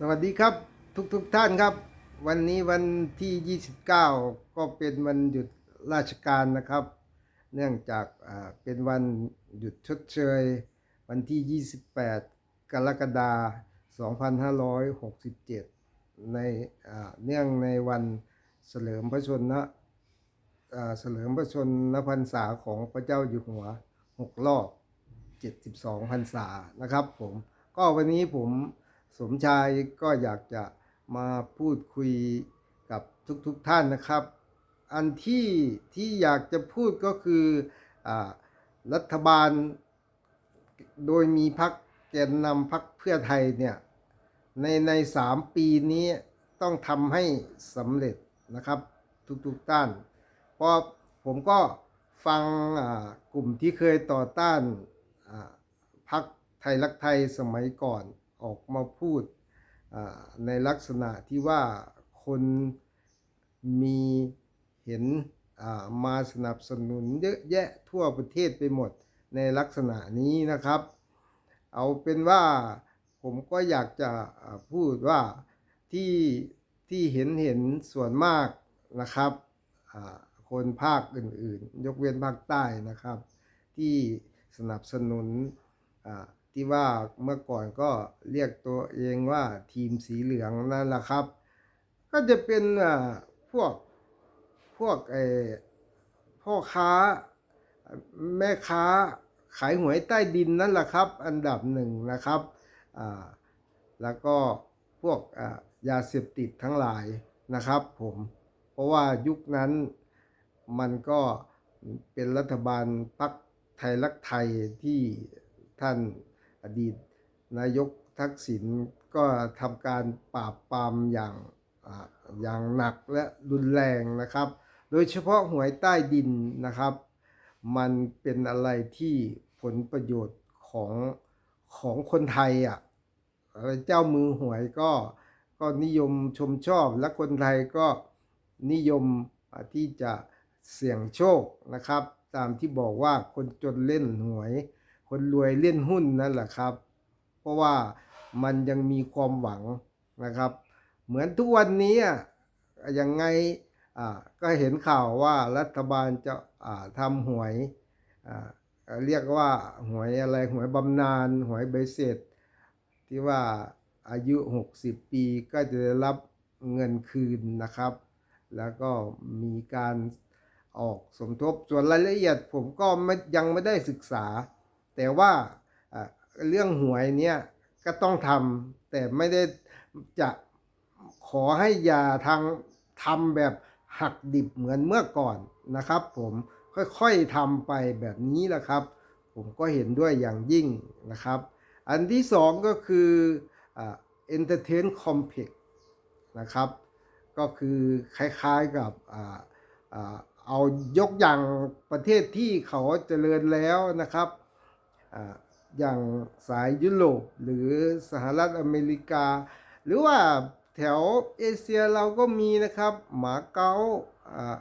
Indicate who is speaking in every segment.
Speaker 1: สวัสดีครับทุกทุกท่านครับ วันนี้วันที่ 29 ก็เป็นวันหยุดราชการนะครับ เนื่องจากเป็นวันหยุดชดเชย วันที่ 28 กรกฎาคม2567 ในอ่าเนื่องในวันเฉลิมพระชนนะเฉลิมพระชนนพรรษาของพระเจ้าอยู่หัว 6 รอบ 72 พรรษานะครับผมก็วันนี้ผม สมชายก็อยากจะมาพูดคุยกับทุกๆทท่านนะครับ อันที่ที่อยากจะพูดก็คืออรัฐบาล โดยมีพักแกนนำพักเพื่อไทยเนี่ยในในสามปีนี้ต้องทำให้สำเร็จนะครับทุกๆท่านเพราะผมก็ฟังกลุ่มที่เคยต่อต้านพักไทยรักไทยสมัยก่อน ออกมาพูดในลักษณะที่ว่าคนมีเห็นมาสนับสนุนเยอะแยะทั่วประเทศไปหมดในลักษณะนี้นะครับ เอาเป็นว่าผมก็อยากจะพูดว่าที่ที่เห็นเห็นส่วนมากนะครับคนภาคอื่นๆ ยกเว้นภาคใต้นะครับ ที่สนับสนุน ที่ว่าเมื่อก่อนก็เรียกตัวเองว่าทีมสีเหลืองนั่นแหละครับ ก็จะเป็นอ่าพวกพวกไอ้พ่อค้าแม่ค้าขายหวยใต้ดินนั่นแหละครับ อันดับหนึ่งนะครับอ่าแล้วก็พวกอ่ายาเสพติดทั้งหลายนะครับ ผมเพราะว่ายุคนั้นมันก็เป็นรัฐบาลพักไทยรักไทยที่ท่าน อดีตนายกทักษิณก็ทำการปราบปรามอย่างออย่างหนักและรุนแรงนะครับ โดยเฉพาะหวยใต้ดินนะครับ มันเป็นอะไรที่ผลประโยชน์ของของคนไทยอะเอ่อเจ้ามือหวยก็ก็นิยมชมชอบและคนไทยก็นิยมที่จะเสี่ยงโชคนะครับ ตามที่บอกว่าคนจนเล่นหวย คนรวยเล่นหุ้นนั่นแหละครับ เพราะว่ามันยังมีความหวังนะครับ เหมือนทุกวันนี้อะยังไงก็เห็นข่าวว่ารัฐบาลจะทำหวยเรียกว่าหวยอะไรหวยบำนาญหวยใบเสร็จ ที่ว่าอายุ 60 ปีก็จะได้รับเงินคืนนะครับ แล้วก็มีการออกสมทบส่วนรายละเอียดผมก็ไม่ยังไม่ได้ศึกษา แต่ว่าเรื่องหวยเนี่ยก็ต้องทำแต่ไม่ได้จะขอให้อย่าทางทำแบบหักดิบเหมือนเมื่อก่อนนะครับ ผมค่อยๆทำไปแบบนี้แหละครับ ผมก็เห็นด้วยอย่างยิ่งนะครับ อันที่สองก็คืออ่า entertain complex นะครับ ก็คือคล้ายๆกับอ่าอ่าเอายกอย่างประเทศที่เขาเจริญแล้วนะครับ อย่างสายยุโรปหรือสหรัฐอเมริกา หรือว่าแถวเอเชียเราก็มีนะครับ หมาเก๊าอ่า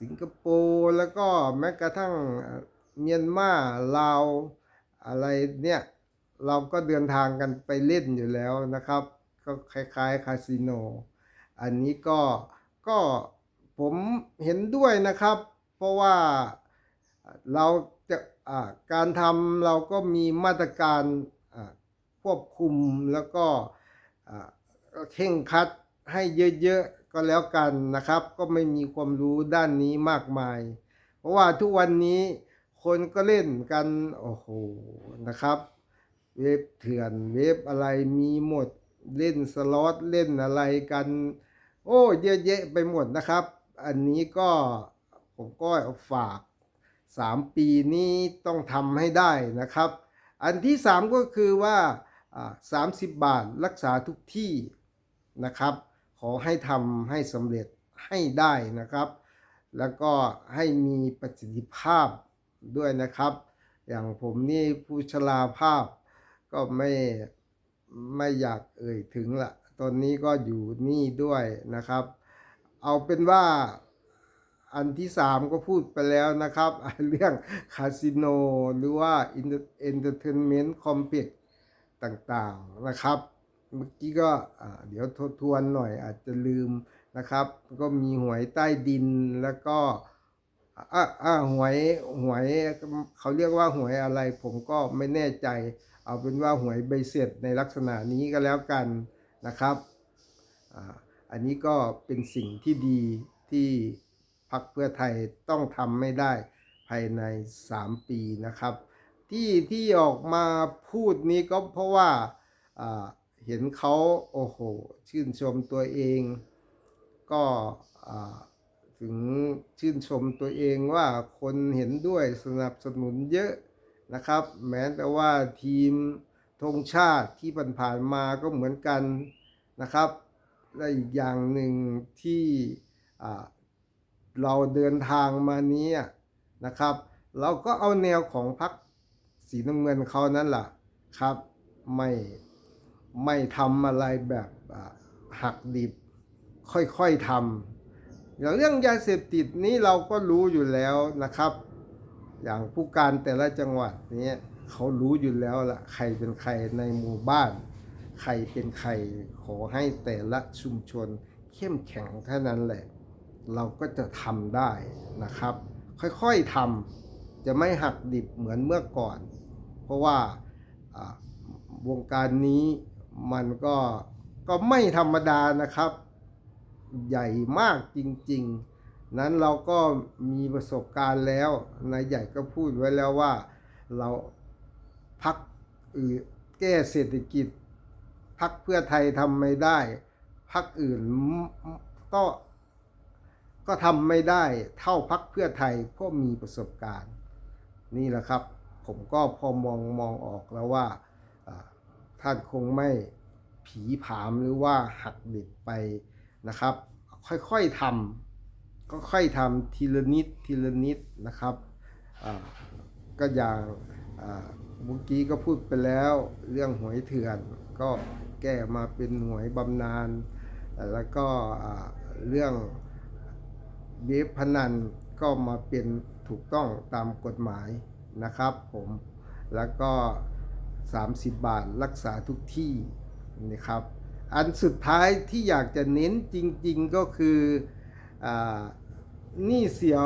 Speaker 1: สิงคโปร์แล้วก็แม้กระทั่งเมียนมาลาวอะไรเนี่ย เราก็เดินทางกันไปเล่นอยู่แล้วนะครับ ก็คล้ายๆคาสิโน อันนี้ก็ก็ผมเห็นด้วยนะครับ เพราะว่าเรา จะการทำเราก็มีมาตรการควบคุมแล้วก็เข่งคัดให้เยอะๆก็แล้วกันนะครับ ก็ไม่มีความรู้ด้านนี้มากมาย เพราะว่าทุกวันนี้คนก็เล่นกันโอ้โหนะครับ เว็บเถื่อนเว็บอะไรมีหมดเล่นสล็อตเล่นอะไรกัน โอ้เยอะแยะไปหมดนะครับ อันนี้ก็ผมก็ฝาก 3 ปีนี้ต้องทำให้ได้นะครับ อันที่ 3 ก็คือว่า 30 บาทรักษาทุกที่นะครับ ขอให้ทำให้สำเร็จให้ได้นะครับ แล้วก็ให้มีประสิทธิภาพด้วยนะครับ อย่างผมนี่ผู้ชราภาพก็ไม่ไม่อยากเอ่ยถึงละตอนนี้ก็อยู่นี่ด้วยนะครับ เอาเป็นว่า อันที่สามก็พูดไปแล้วนะครับ เรื่องคาสิโนหรือว่าเอนเตอร์เทนเมนต์คอมเพล็กซ์ต่างๆนะครับ เมื่อกี้ก็เดี๋ยวทบทวนหน่อยอาจจะลืมนะครับ ก็มีหวยใต้ดินแล้วก็อ่าอ่าหวยหวยเขาเรียกว่าหวยอะไร ผมก็ไม่แน่ใจ เอาเป็นว่าหวยใบเสร็จในลักษณะนี้ก็แล้วกันนะครับอ่าอันนี้ก็เป็นสิ่งที่ดีที่ พรรคเพื่อไทยต้องทำไม่ได้ภายใน 3 ปีนะครับ ที่ที่ออกมาพูดนี้ก็เพราะว่าเห็นเขาโอ้โห ชื่นชมตัวเอง ก็ถึงชื่นชมตัวเองว่าคนเห็นด้วยสนับสนุนเยอะนะครับ แม้แต่ว่าทีมธงชาติที่ผ่านๆมาก็เหมือนกันนะครับและอีกอย่างหนึ่งที่ เราเดินทางมานี้นะครับ เราก็เอาแนวของพรรคสีน้ำเงินเขานั่นแหละครับ ไม่ไม่ทำอะไรแบบหักดิบ ค่อยๆทำอย่างเรื่องยาเสพติดนี้เราก็รู้อยู่แล้วนะครับ อย่างผู้การแต่ละจังหวัดนี้เขารู้อยู่แล้วละใครเป็นใครในหมู่บ้าน ใครเป็นใครขอให้แต่ละชุมชนเข้มแข็งเท่านั้นแหละ เราก็จะทำได้นะครับ ค่อยๆทำจะไม่หักดิบเหมือนเมื่อก่อน เพราะว่าวงการนี้มันก็ก็ไม่ธรรมดานะครับ ใหญ่มากจริง ๆ นั้นเราก็มีประสบการณ์แล้วนายใหญ่ก็พูดไว้แล้วว่าเราพักอื่นแก้เศรษฐกิจ พักเพื่อไทยทำไม่ได้ พักอื่นก็ ก็ทำไม่ได้เท่าพักเพื่อไทยเพราะมีประสบการณ์ นี่แหละครับ ผมก็พอมองมองออกแล้วว่าท่านคงไม่ผีผามหรือว่าหักดิบไปนะครับ ค่อยๆทำก็ค่อยทำทีละนิดทีละนิดนะครับก็อย่างเมื่อกี้ก็พูดไปแล้วเรื่องหวยเถื่อน ก็แก้มาเป็นหวยบำนาญแล้วก็เรื่อง เว็บพนันก็มาเป็นถูกต้องตามกฎหมายนะครับผมแล้วก็ 30 บาทรักษาทุกที่นะครับอันสุดท้ายที่อยากจะเน้นจริงๆก็คืออหนี้เสีย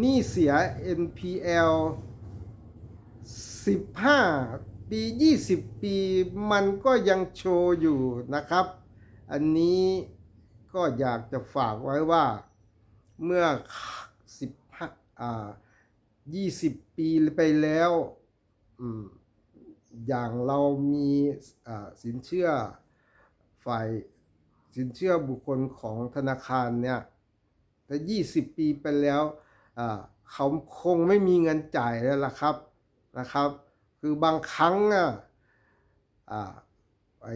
Speaker 1: หนี้เสีย NPL 15 ปี 20 ปีมันก็ยังโชว์อยู่นะครับ อันนี้ก็อยากจะฝากไว้ว่า เมื่อสิบอ่ายี่สิบปีไปแล้วอืมอย่างเรามีอ่าสินเชื่อฝ่ายสินเชื่อบุคคลของธนาคารเนี่ยแต่ยี่สิบปีไปแล้วอ่าเขาคงไม่มีเงินจ่ายแล้วล่ะครับนะครับ คือบางครั้งอะอ่าไอ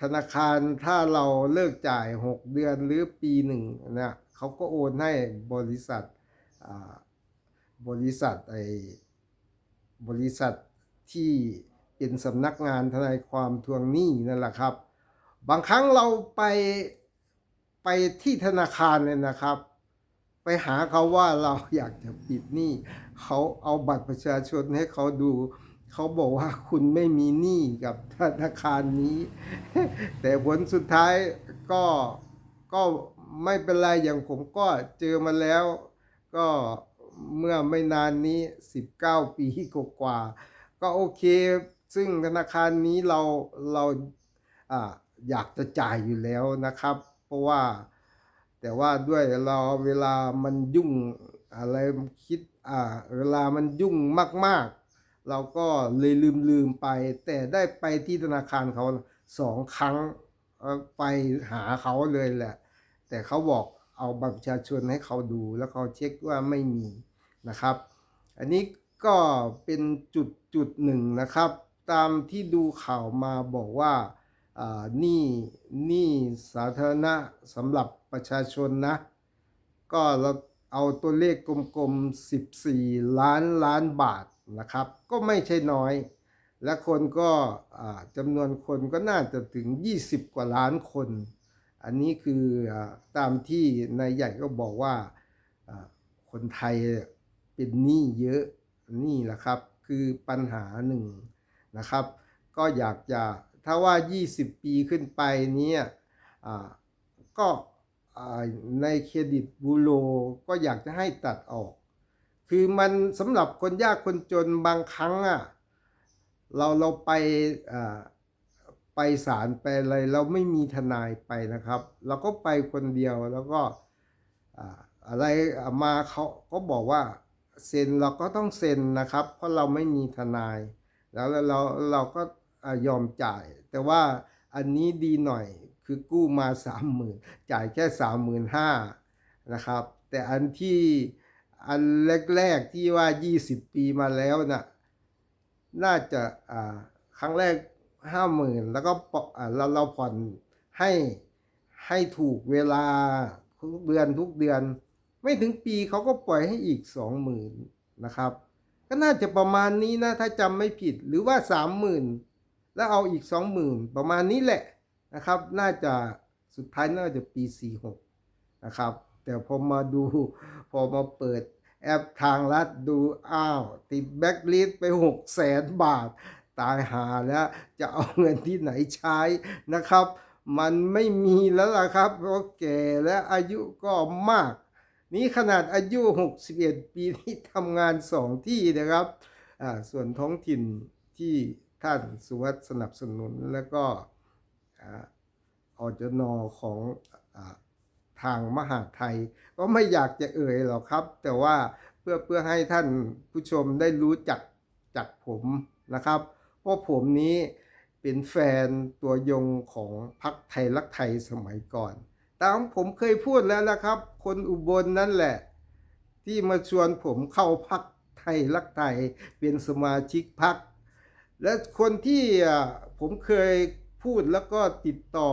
Speaker 1: ธนาคารถ้าเราเลิกจ่าย 6 เดือนหรือปีหนึ่งเนี่ย เขาก็โอนให้บริษัทบริษัทไอบริษัทที่เป็นสำนักงานทนายความทวงหนี้นั่นแหละครับ บางครั้งเราไปไปที่ธนาคารเนี่ยนะครับ ไปหาเขาว่าเราอยากจะปิดหนี้เขาเอาบัตรประชาชนให้เขาดู เขาบอกว่าคุณไม่มีหนี้กับธนาคารนี้ แต่ผลสุดท้ายก็ก็ ไม่เป็นไรอย่างผมก็เจอมาแล้ว ก็เมื่อไม่นานนี้ 19 ปีกว่า ก็โอเค ซึ่งธนาคารนี้เราเราอ่าอยากจะจ่ายอยู่แล้วนะครับ เพราะว่าแต่ว่าด้วยเราเวลามันยุ่งอะไรคิดอ่าเวลามันยุ่งมาก ๆ เราก็เลยลืมลืมไป แต่ได้ไปที่ธนาคารเขาสองครั้งไปหาเขาเลยแหละ แต่เขาบอกเอาบัตรประชาชนให้เขาดูแล้วเขาเช็คว่าไม่มีนะครับ อันนี้ก็เป็นจุดจุดหนึ่งนะครับ ตามที่ดูข่าวมาบอกว่าอ่านี้หนี้สาธารณะสำหรับประชาชนนะ ก็เราเอาตัวเลขกลมๆ 14 ล้านล้านบาทนะครับ ก็ไม่ใช่น้อย และคนก็จำนวนคนก็น่าจะถึง 20 กว่าล้านคน อันนี้คือตามที่นายใหญ่ก็บอกว่าคนไทยเป็นหนี้เยอะนี่แหละครับ คือปัญหาหนึ่งนะครับ ก็อยากจะถ้าว่า 20 ปีขึ้นไปเนี้อ่าก็ในเครดิตบูโรก็อยากจะให้ตัดออก คือมันสำหรับคนยากคนจนบางครั้งอะเราเราไปอ่า ไปศาลไปอะไรเราไม่มีทนายไปนะครับ เราก็ไปคนเดียวแล้วก็อะไรมาเขาก็บอกว่าเซ็นเราก็ต้องเซ็นนะครับ เพราะเราไม่มีทนาย แล้วเราเราก็ยอมจ่าย แต่ว่าอันนี้ดีหน่อยคือกู้มาสามหมื่นจ่ายแค่สามหมื่นห้านะครับ แต่อันที่อันแรกๆที่ว่า 20 ปีมาแล้วน่ะน่าจะอ่าครั้งแรก ห้าหมื่นแล้วก็เราเราผ่อนให้ให้ถูกเวลาทุกเดือนทุกเดือน ไม่ถึงปีเขาก็ปล่อยให้อีกสองหมื่นนะครับ ก็น่าจะประมาณนี้นะถ้าจำไม่ผิดหรือว่าสามหมื่นแล้วเอาอีกสองหมื่นประมาณนี้แหละนะครับ น่าจะสุดท้ายน่าจะปีสี่หกนะครับ แต่พอมาดูพอมาเปิดแอปทางลัดดูอ้าว ติดแบ็กลิสไปหกแสนบาท ตายหาแล้วจะเอาเงินที่ไหนใช้นะครับ มันไม่มีแล้วล่ะครับเพราะแก่และอายุก็มาก นี่ขนาดอายุ 61 ปีที่ทำงานสองที่นะครับส่วนท้องถิ่นที่ท่านสุวัสด์สนับสนุนแล้วก็ออจนของอทางมหาไทย ก็ไม่อยากจะเอ่ยหรอกครับ แต่ว่าเพื่อเพื่อให้ท่านผู้ชมได้รู้จักจากผมนะครับ เพราะผมนี้เป็นแฟนตัวยงของพรรคไทยรักไทยสมัยก่อน ตามผมเคยพูดแล้วนะครับ คนอุบลนั่นแหละ ที่มาชวนผมเข้าพักไทยรักไทยเป็นสมาชิกพักและคนที่ผมเคยพูดแล้วก็ติดต่อ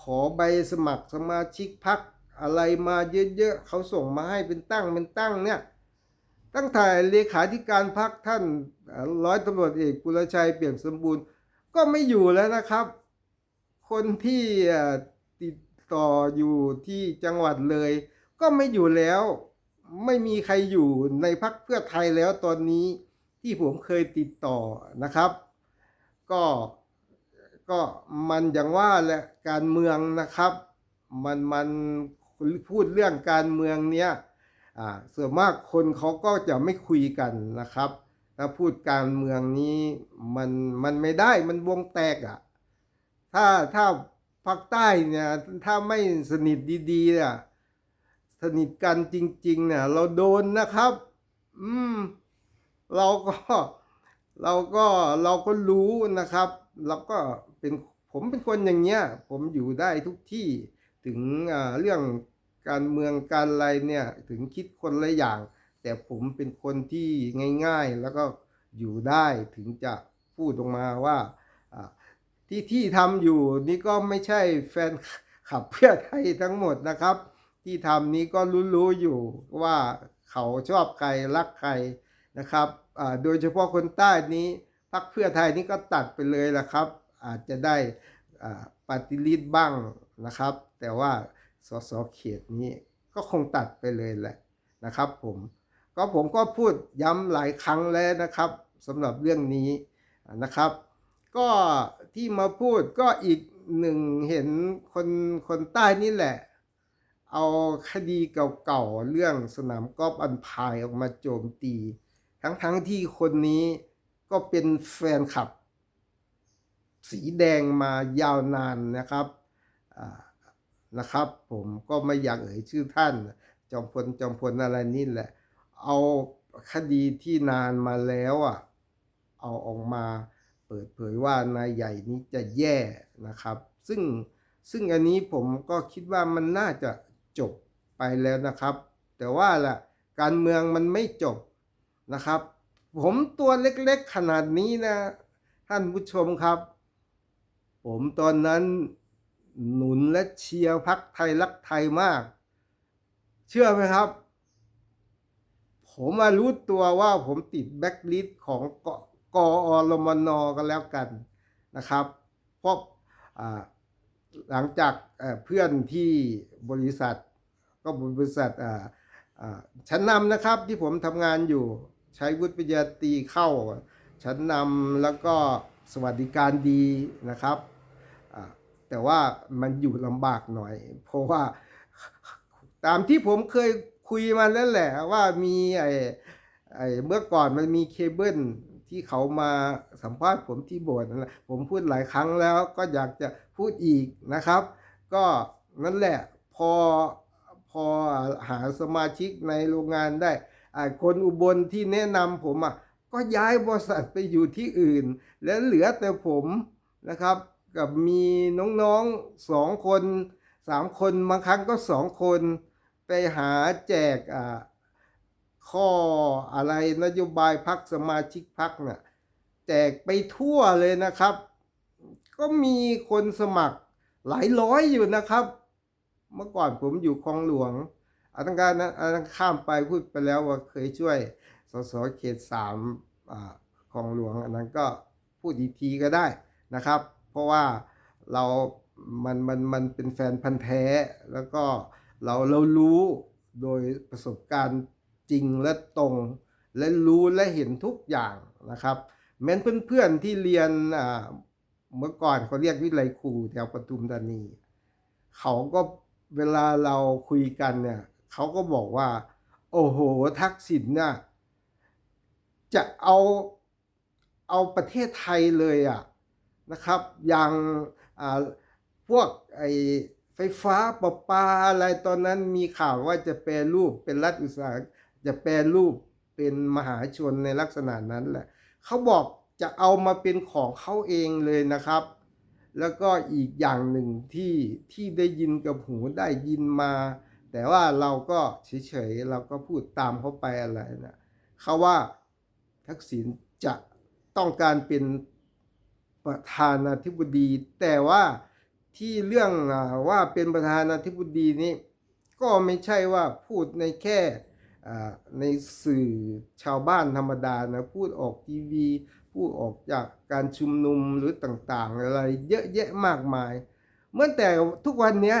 Speaker 1: ขอใบสมัครสมาชิกพักอะไรมาเยอะๆเขาส่งมาให้เป็นตั้งเป็นตั้งเนี่ย ตั้งแต่เลขาธิการพักท่านร้อยตำรวจเอกปุรชัยเปี่ยมสมบูรณ์ ก็ไม่อยู่แล้วนะครับ คนที่ติดต่ออยู่ที่จังหวัดเลย ก็ไม่อยู่แล้ว ไม่มีใครอยู่ในพักเพื่อไทยแล้วตอนนี้ที่ผมเคยติดต่อนะครับ ก็ก็มันอย่างว่าแหละการเมืองนะครับ มันมันพูดเรื่องการเมืองเนี้ย อ่าส่วนมากคนเขาก็จะไม่คุยกันนะครับถ้าพูดการเมืองนี้มันมันไม่ได้มันวงแตกอะ่ะถ้าถ้าภาคใต้เนี่ยถ้าไม่สนิทดีๆเนี่ยสนิทกันจริงๆเนี่ยเราโดนนะครับ อืม เราก็เราก็เราก็รู้นะครับเราก็เป็นผมเป็นคนอย่างเงี้ย ผมอยู่ได้ทุกที่ถึงเรื่อง การเมืองการอะไรเนี่ยถึงคิดคนละอย่าง แต่ผมเป็นคนที่ง่ายๆ แล้วก็อยู่ได้ถึงจะพูดออกมาว่าที่ที่ทำอยู่นี่ก็ไม่ใช่แฟนขับเพื่อไทยทั้งหมดนะครับ ที่ทำนี้ก็รู้ๆอยู่ว่าเขาชอบใครรักใครนะครับโดยเฉพาะคนใต้นี้พรรคเพื่อไทยนี่ก็ตัดไปเลยละครับ อาจจะได้ปฏิริษบ้างนะครับ แต่ว่า สสเขตนี้ก็คงตัดไปเลยแหละนะครับผมก็ผมก็พูดย้ำหลายครั้งแล้วนะครับสำหรับเรื่องนี้นะครับ ก็ที่มาพูดก็อีกหนึ่งเห็นคนคนใต้นี่แหละ เอาคดีเก่าๆเรื่องสนามกอล์ฟอันพายออกมาโจมตี ทั้งๆทที่คนนี้ก็เป็นแฟนคลับ สีแดงมายาวนานนะครับอ่า นะครับ ผมก็ไม่อยากเอ่ยชื่อท่าน จอมพลจอมพลอะไรนี่แหละ เอาคดีที่นานมาแล้วอะเอาออกมาเปิดเผยว่านายใหญ่นี้จะแย่นะครับ ซึ่งซึ่งอันนี้ผมก็คิดว่ามันน่าจะจบไปแล้วนะครับ แต่ว่าล่ะการเมืองมันไม่จบนะครับ ผมตัวเล็กๆขนาดนี้นะ ท่านผู้ชมครับ ผมตอนนั้น หนุนและเชียร์พักไทยรักไทยมาก เชื่อไหมครับ ผมมารู้ตัวว่าผมติดแบ็กลิสของกกอรมนกันแล้วกันนะครับ เพราะหลังจากเพื่อนที่บริษัท ก็บริษัทชั้นนำนะครับที่ผมทำงานอยู่ใช้วุฒิปริญญาตรีเข้าชั้นนำแล้วก็สวัสดิการดีนะครับ แต่ว่ามันอยู่ลำบากหน่อย เพราะว่าตามที่ผมเคยคุยมาแล้วแหละว่ามีไอ้ไอ้เมื่อก่อนมันมีเคเบิลที่เขามาสัมภาษณ์ผมที่โบสถ์นั่นแหละผมพูดหลายครั้งแล้วก็อยากจะพูดอีกนะครับ ก็นั่นแหละพอพอหาสมาชิกในโรงงานได้อ่าคนอุบลที่แนะนำผมอะก็ย้ายบริษัทไปอยู่ที่อื่น แล้วเหลือแต่ผมนะครับ กับมีน้องๆสองคนสามคนบางครั้งก็สองคนไปหาแจกอ่าข้ออะไรนโยบายพักสมาชิกพักน่ะแจกไปทั่วเลยนะครับ ก็มีคนสมัครหลายร้อยอยู่นะครับ เมื่อก่อนผมอยู่คลองหลวงอาตงการนะอาตงข้ามไปพูดไปแล้วว่าเคยช่วยสสเขตสามคลองหลวง อันนั้นก็พูดอีกทีก็ได้นะครับ เพราะว่าเรา มัน มัน มันเป็นแฟนพันธ์แท้ แล้วก็เรา เรารู้โดยประสบการณ์จริงและตรง และรู้และเห็นทุกอย่างนะครับ แม้นเพื่อนๆที่เรียนอ่าเมื่อก่อนเขาเรียกวิไลครูแถวปทุมธานี เขาก็เวลาเราคุยกันเนี่ยเขาก็บอกว่า โอ้โห ทักษิณน่ะจะเอาเอาประเทศไทยเลยอะ นะครับอย่างาพวกไอไฟฟ้าประปาอะไรตอนนั้นมีข่าวว่าจะแปรรูปเป็นรัฐอุตสาหจะแปรรูปเป็นมหาชนในลักษณะนั้นแหละเขาบอกจะเอามาเป็นของเขาเองเลยนะครับ แล้วก็อีกอย่างหนึ่งที่ที่ได้ยินกับหูได้ยินมา แต่ว่าเราก็เฉยๆเราก็พูดตามเขาไปอะไรนะเขาว่าทักษิณจะต้องการเป็น ประธานาธิบดี แต่ว่าที่เรื่องว่าเป็นประธานาธิบดีนี้ก็ไม่ใช่ว่าพูดในแค่ในสื่อชาวบ้านธรรมดานะพูดออกทีวี พูดออกจากการชุมนุมหรือต่างๆ อะไรเยอะแยะมากมาย เมื่อแต่ทุกวันนี้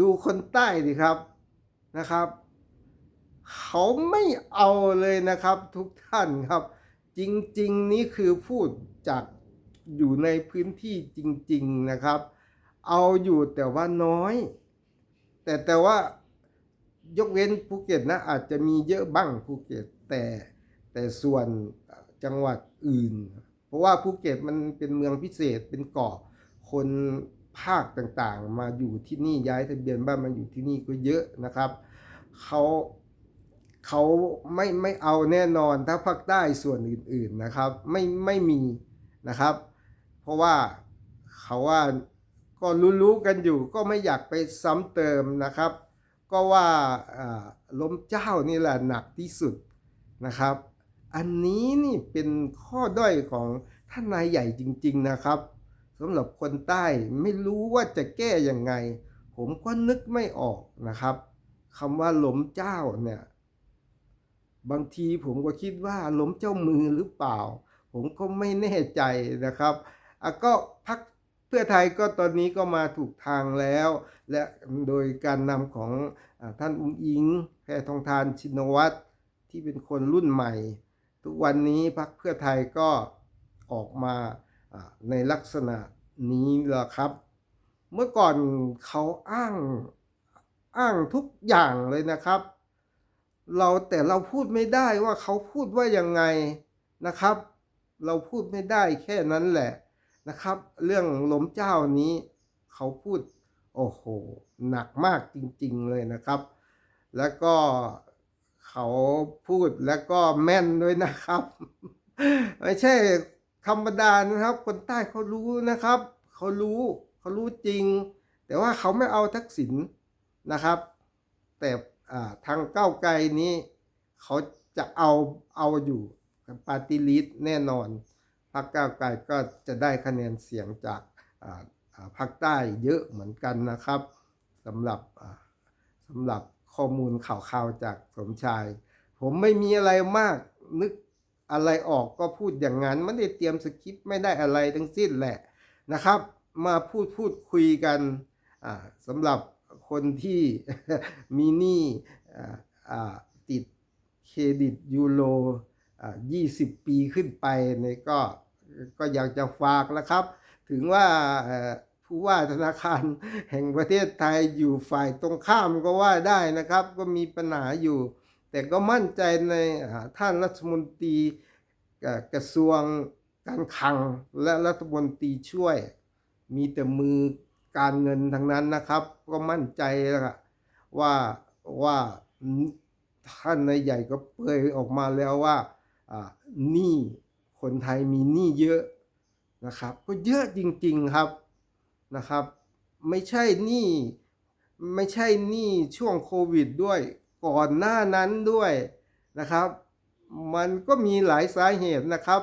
Speaker 1: ดูคนใต้ดิครับนะครับ เขาไม่เอาเลยนะครับทุกท่านครับ จริง ๆ นี่คือพูดจาก อยู่ในพื้นที่จริง ๆนะครับ เอาอยู่แต่ว่าน้อย แต่แต่ว่ายกเว้นภูเก็ตนะอาจจะมีเยอะบ้างภูเก็ตแต่แต่ส่วนจังหวัดอื่น เพราะว่าภูเก็ตมันเป็นเมืองพิเศษเป็นเกาะคนภาคต่างๆ มาอยู่ที่นี่ย้ายทะเบียนบ้านมาอยู่ที่นี่ก็เยอะนะครับเขาเขาไม่ไม่เอาแน่นอนถ้าภาคใต้ส่วนอื่นๆนะครับ ไม่ไม่มีนะครับ เพราะว่าเขาว่าก็รู้ๆกันอยู่ก็ไม่อยากไปซ้ำเติมนะครับ ก็ว่าล้มเจ้านี่แหละหนักที่สุดนะครับ อันนี้นี่เป็นข้อด้อยของท่านนายใหญ่จริง ๆนะครับสำหรับคนใต้ไม่รู้ว่าจะแก้ยังไง ผมก็นึกไม่ออกนะครับคำว่าล้มเจ้าเนี่ยบางทีผมก็คิดว่าล้มเจ้ามือหรือเปล่า ผมก็ไม่แน่ใจนะครับ ก็พักเพื่อไทยก็ตอนนี้ก็มาถูกทางแล้ว และโดยการนำของอท่านอุ้งอิงแพทองทานชินวัตรที่เป็นคนรุ่นใหม่ ทุกวันนี้พักเพื่อไทยก็ออกมาในลักษณะนี้แหละครับ เมื่อก่อนเขาอ้างอ้างทุกอย่างเลยนะครับ เราแต่เราพูดไม่ได้ว่าเขาพูดว่ายังไงนะครับ เราพูดไม่ได้แค่นั้นแหละ นะครับ เรื่องล้มเจ้านี้เขาพูดโอ้โหหนักมากจริงๆเลยนะครับ แล้วก็เขาพูดแล้วก็แม่นด้วยนะครับ ไม่ใช่ธรรมดานะครับ คนใต้เขารู้นะครับ เขารู้เขารู้จริง แต่ว่าเขาไม่เอาทักษิณนะครับ แต่ทางก้าวไกลนี้ เขาจะเอาเอาอยู่ปาร์ตี้ลิสแน่นอน พรรคก้าวไกลก็จะได้คะแนนเสียงจากภาคใต้เยอะเหมือนกันนะครับสำหรับสำหรับข้อมูลข่าวๆจากสมชาย ผมไม่มีอะไรมากนึกอะไรออกก็พูดอย่างนั้นไม่ได้เตรียมสคริปต์ไม่ได้อะไรทั้งสิ้นแหละนะครับ มาพูดพูดคุยกันสำหรับคนที่มีหนี้ติดเครดิตยูโรอ่า20 ปีขึ้นไปเนี่ยก็ ก็อยากจะฝากนะครับ ถึงว่าผู้ว่าธนาคารแห่งประเทศไทยอยู่ฝ่ายตรงข้ามก็ว่าได้นะครับ ก็มีปัญหาอยู่ แต่ก็มั่นใจในท่านรัฐมนตรีกระทรวงการคลังและรัฐมนตรีช่วย มีแต่มือการเงินทั้งนั้นนะครับ ก็มั่นใจแล้วว่าว่าท่านนายใหญ่ก็เผยออกมาแล้วว่านี้ คนไทยมีหนี้เยอะนะครับ ก็เยอะจริงๆครับนะครับ ไม่ใช่หนี้ไม่ใช่หนี้ช่วงโควิดด้วยก่อนหน้านั้นด้วยนะครับ มันก็มีหลายสาเหตุนะครับ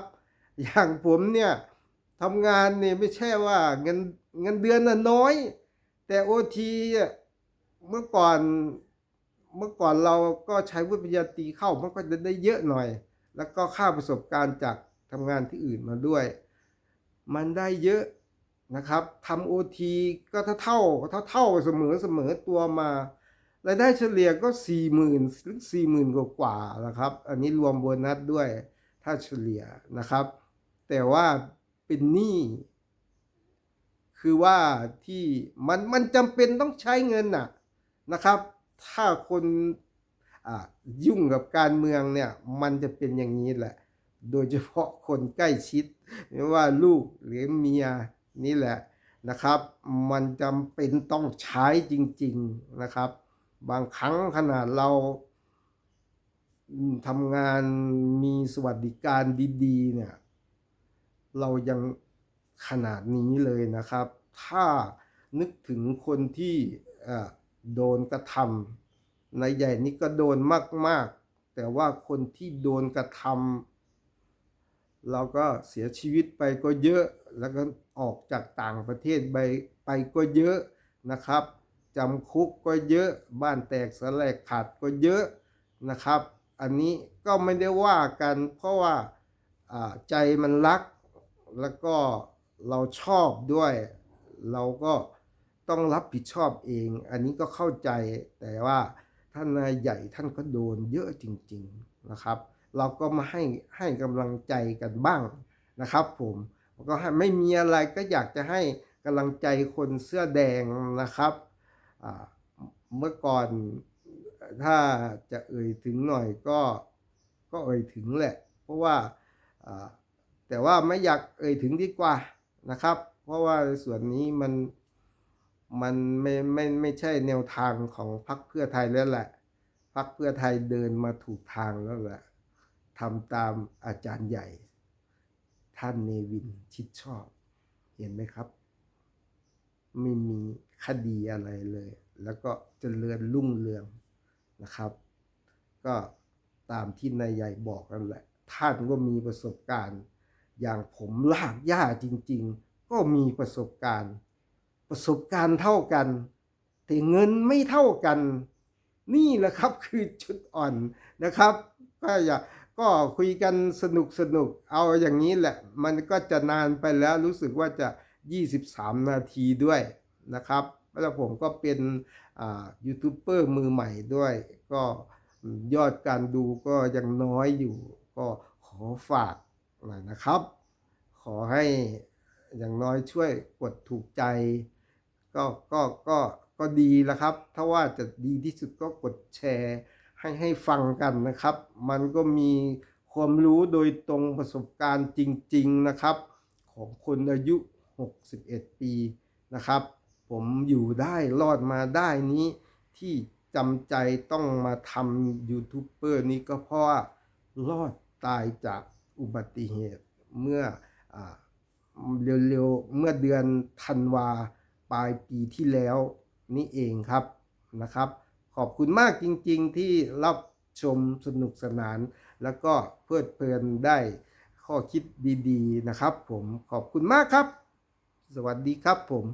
Speaker 1: อย่างผมเนี่ยทำงานเนี่ยไม่ใช่ว่าเงินเงินเดือนน่ะน้อย แต่โอทีเมื่อก่อนเมื่อก่อนเราก็ใช้วุฒิปริญญาตรีเข้ามันก็จะได้เยอะหน่อย แล้วก็ค่าประสบการณ์จาก ทำงานที่อื่นมาด้วย มันได้เยอะนะครับทำโอทีก็เท่าเท่าเท่าเสมอเสมอตัวมารายได้เฉลี่ยก็สี่หมื่นถึงสี่หมื่นกว่าๆนะครับ อันนี้รวมโบนัสด้วยถ้าเฉลี่ยนะครับ แต่ว่าเป็นหนี้คือว่าที่มันมันจำเป็นต้องใช้เงินน่ะนะครับ ถ้าคนยุ่งกับการเมืองเนี่ย มันจะเป็นอย่างนี้แหละ โดยเฉพาะคนใกล้ชิด ไม่ว่าลูกหรือเมียนี่แหละนะครับ มันจำเป็นต้องใช้จริง ๆนะครับ บางครั้งขนาดเราทำงานมีสวัสดิการดีๆเนี่ยเรายังขนาดนี้เลยนะครับ ถ้านึกถึงคนที่โดนกระทำนายใหญ่นี่ก็โดนมาก ๆ แต่ว่าคนที่โดนกระทำ เราก็เสียชีวิตไปก็เยอะ แล้วก็ออกจากต่างประเทศไปไปก็เยอะนะครับจำคุกก็เยอะบ้านแตกสลายขาดก็เยอะนะครับ อันนี้ก็ไม่ได้ว่ากันเพราะว่าใจมันรัก แล้วก็เราชอบด้วย เราก็ต้องรับผิดชอบเอง อันนี้ก็เข้าใจแต่ว่าท่านนายใหญ่ท่านก็โดนเยอะจริง ๆนะครับ เราก็มาให้ให้กำลังใจกันบ้างนะครับ ผมก็ให้ไม่มีอะไรก็อยากจะให้กำลังใจคนเสื้อแดงนะครับเมื่อก่อนถ้าจะเอ่ยถึงหน่อยก็ก็เอ่ยถึงแหละ เพราะว่าอ่าแต่ว่าไม่อยากเอ่ยถึงดีกว่านะครับ เพราะว่าส่วนนี้มันมันไม่ไม่ไม่ใช่แนวทางของพรรคเพื่อไทยแล้วแหละพรรคเพื่อไทยเดินมาถูกทางแล้วแหละ ทำตามอาจารย์ใหญ่ ท่านเนวินชิดชอบ เห็นไหมครับ ไม่มีคดีอะไรเลย แล้วก็เจริญรุ่งเรืองนะครับ ก็ตามที่นายใหญ่บอกนั่นแหละ ท่านก็มีประสบการณ์ อย่างผมลากหญ้าจริง ๆ ก็มีประสบการณ์ ประสบการณ์เท่ากัน แต่เงินไม่เท่ากัน นี่แหละครับคือจุดอ่อนนะครับ ก็อย่า ก็คุยกันสนุกสนุกเอาอย่างนี้แหละ มันก็จะนานไปแล้วรู้สึกว่าจะ 23 นาทีด้วยนะครับแล้วผมก็เป็นยูทูบเบอร์มือใหม่ด้วย ก็ยอดการดูก็ยังน้อยอยู่ ก็ขอฝากหน่อยนะครับ ขอให้อย่างน้อยช่วยกดถูกใจ ก็ก็ก็ก็ดีแล้วครับ ถ้าว่าจะดีที่สุดก็กดแชร์ ให้ให้ฟังกันนะครับ มันก็มีความรู้โดยตรงประสบการณ์จริง ๆนะครับ ของคนอายุ 61 ปีนะครับ ผมอยู่ได้รอดมาได้นี้ ที่จำใจต้องมาทำยูทูบเบอร์นี้ก็เพราะว่ารอดตายจากอุบัติเหตุเมื่ออเร็วๆ เมื่อเดือนธันวาปลายปีที่แล้วนี่เองครับนะครับ ขอบคุณมากจริงๆ ที่รับชมสนุกสนาน แล้วก็เพลิดเพลินได้ข้อคิดดีๆนะครับผมขอบคุณมากครับ สวัสดีครับผม